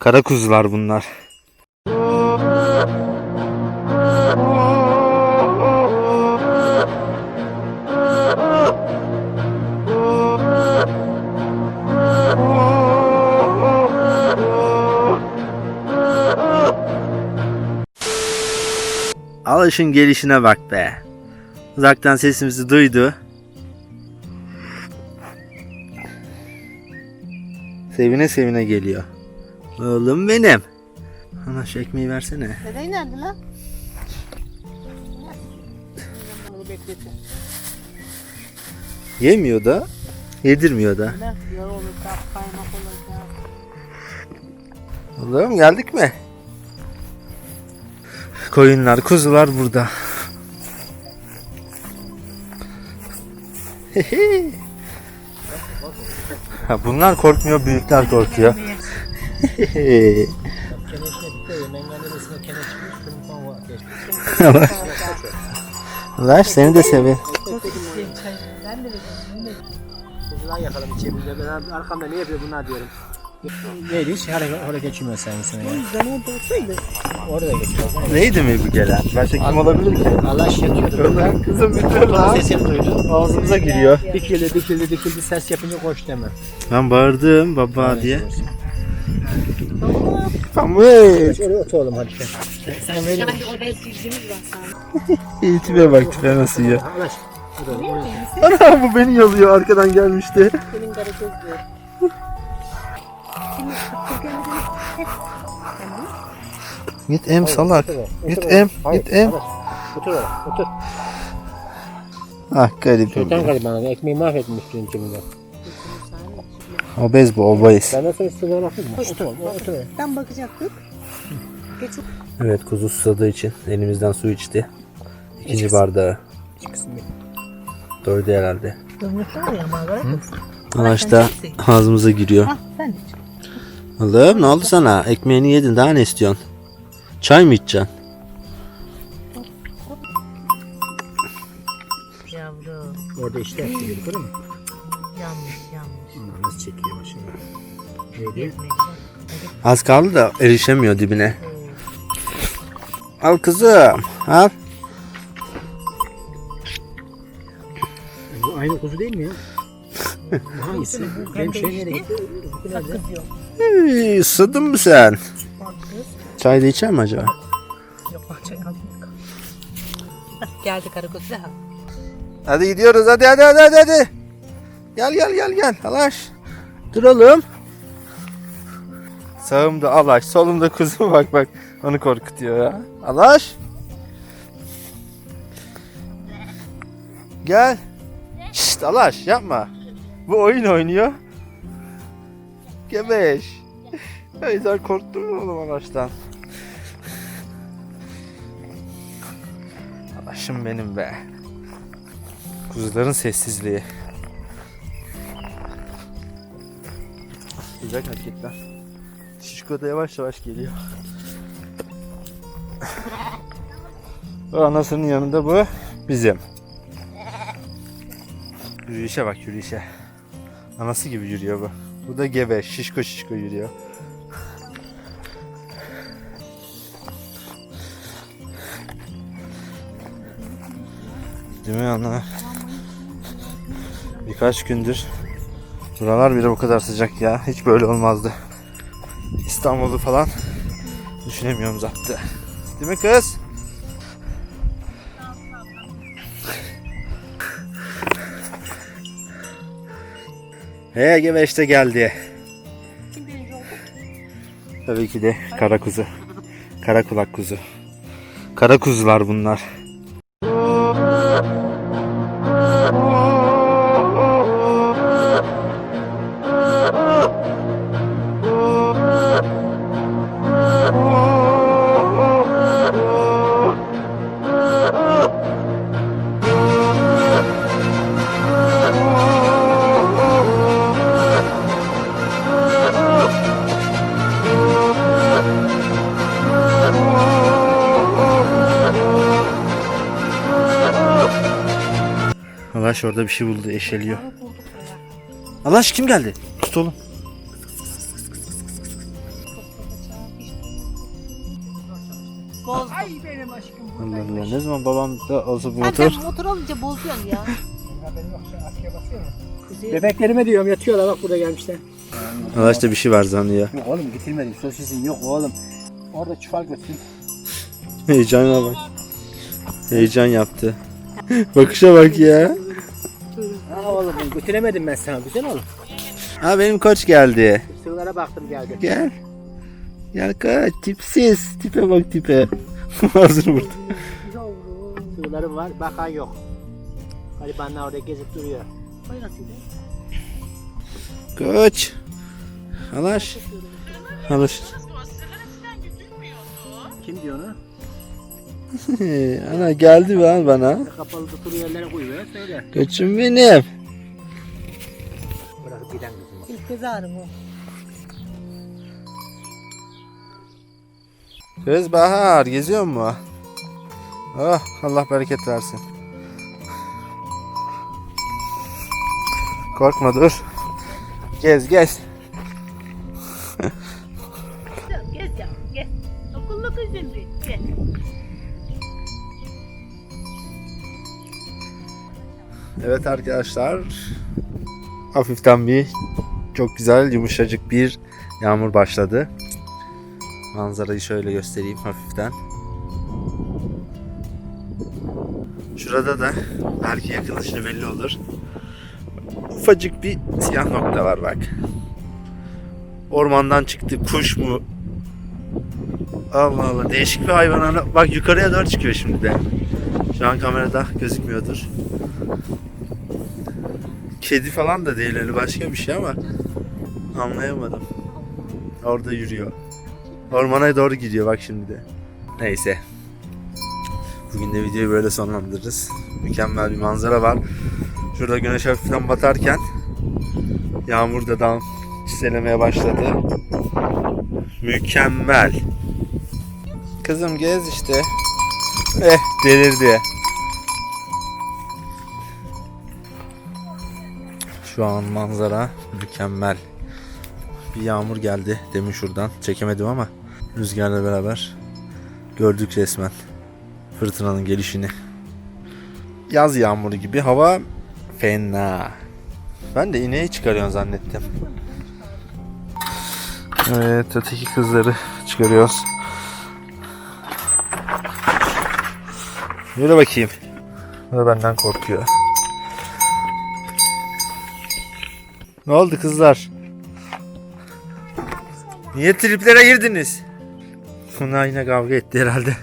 Kara kuzular bunlar. Alışın gelişine bak be. Uzaktan sesimizi duydu. Sevine sevine geliyor. Oğlum benim. Ana şu ekmeği versene. Dedeyi nerede lan? Bunu bekletin. Yemiyor da, yedirmiyor da. Ne? Kaymak. Oğlum geldik mi? Koyunlar, kuzular burada. ha, bunlar korkmuyor, büyükler korkuyor. Ver seni de sevi. Kuzular yakalım içimizde. Ben arkamda ne yapıyor bunlar diyorum. Neydi hiç hareket, hareket geçmiyor sen sana ya. Orada olsaydı. Orada geçiyor. Neydi mi bu gelen? Başka kim olabilir ki? Allah yatıyordu. Ölen kızım bütün lan. Sesini duydun. Ağzımıza giriyor. Dikildi dikildi dikildi ses yapınca koş deme. Ben bağırdım baba diye. Pamuk. Oraya otur oğlum hadi sen. Sen verin. Sanki orada bilgimiz var sana. Tipe bak tipe nasıl oğlum oraya. Ana bu beni yalıyor arkadan gelmişti. Senin kara Git em salak. Oraya, Git oraya. em, git em. Otur oraya otur. Ah garip. Şeytan garibanı ekmeği mahvetmiştin içimde. Obez bu obez. Benden sonra üstüne bakayım mı? Otur oğlum otur. Ben bakacaktık. Geç Evet kuzu susadığı için elimizden su içti. İkinci bardağı Çıksın bir. doydu herhalde. Dönmüşler ya ama Ağaç da ağzımıza giriyor. Ah sen de. Oğlum ne oldu sana? Ekmeğini yedin daha ne istiyorsun? Çay mı içeceksin? Yavrum Orada işte yaptı değil mi? Yanlış yanlış. Nasıl çekiyor başını? Neydi? Az kaldı da erişemiyor dibine. Al kızım. Al. Bu aynı kuzu değil mi ya? Bu hangisi? Benim şey nereye gitti? Bu nerede? Kız yok. Hey, mı sen? Çay da içer mi acaba? Yok bahçe aldık. Geldi daha. Hadi gidiyoruz hadi hadi hadi hadi. hadi. Gel gel gel gel. Alaş. Duralım. Sağımda Alaş, solumda kuzum bak bak. Onu korkutuyor ya. Alaş. Gel. Şşt Alaş yapma. Bu oyun oynuyor. Gebeş. Hey sen korktun mu oğlum Alaş'tan? Alaşım benim be. Kuzuların sessizliği. Güzel hareketler. Şişko da yavaş yavaş geliyor. Anasının yanında bu bizim. Yürüyüşe bak yürüyüşe. Anası gibi yürüyor bu. Bu da gebe şişko şişko yürüyor. Değil mi ana? Birkaç gündür buralar bile bu kadar sıcak ya. Hiç böyle olmazdı. İstanbul'u falan düşünemiyorum zaten. Değil mi kız? He Ege işte geldi. Tabii ki de kara kuzu. Kara kulak kuzu. Kara kuzular bunlar. Alaş orada bir şey buldu eşeliyor. Alaş kim geldi? Tut oğlum. Bozdum. Ay benim aşkım Allah buradaymış. Allah. Ne zaman babam da olsa bu Sen motor. de motor alınca bozuyorsun ya. Sen. Bebeklerime diyorum yatıyorlar bak burada gelmişler. Allah işte bir şey var zannediyor. Yok oğlum getirmedim sosisin yok oğlum. Orada çuval götürün. Heyecana bak. Heyecan yaptı. Bakışa bak ya. Oğlum götüremedim ben sana güzel oğlum. Ha benim koç geldi. Sığlara baktım geldi. Gel. Gel koç. Tipsiz. Tipe bak tipe. Ağzını vurdu. Sığlarım var bakan yok. Garibanlar orada gezip duruyor. Koç. Alaş. Alaş. Kim diyor onu? Ana geldi lan bana. Kapalı tutulu yerlere koyuyor söyle. Koçum benim. Kez ağrım o. Kız Bahar geziyor mu? Oh Allah bereket versin. Korkma dur. Gez gez. Gez ya gez. Okullu kızım bir. Gel. Evet arkadaşlar. Hafiften bir çok güzel yumuşacık bir yağmur başladı. Manzarayı şöyle göstereyim hafiften. Şurada da belki yakınışta belli olur. Ufacık bir siyah nokta var bak. Ormandan çıktı. Kuş mu? Allah Allah. Değişik bir hayvan. Bak yukarıya doğru çıkıyor şimdi de. Şu an kamerada gözükmüyordur. Kedi falan da değil öyle başka bir şey ama anlayamadım. Orada yürüyor. Ormana doğru gidiyor bak şimdi de. Neyse. Bugün de videoyu böyle sonlandırırız. Mükemmel bir manzara var. Şurada güneş hafiften batarken yağmur da dam çiselemeye başladı. Mükemmel. Kızım gez işte. Eh delirdi. Şu an manzara mükemmel. Bir yağmur geldi demin şuradan. Çekemedim ama rüzgarla beraber gördük resmen fırtınanın gelişini. Yaz yağmuru gibi hava fena. Ben de ineği çıkarıyorsun zannettim. Evet öteki kızları çıkarıyoruz. Yürü bakayım. O da benden korkuyor. Ne oldu kızlar? Niye triplere girdiniz? Bunlar yine kavga etti herhalde.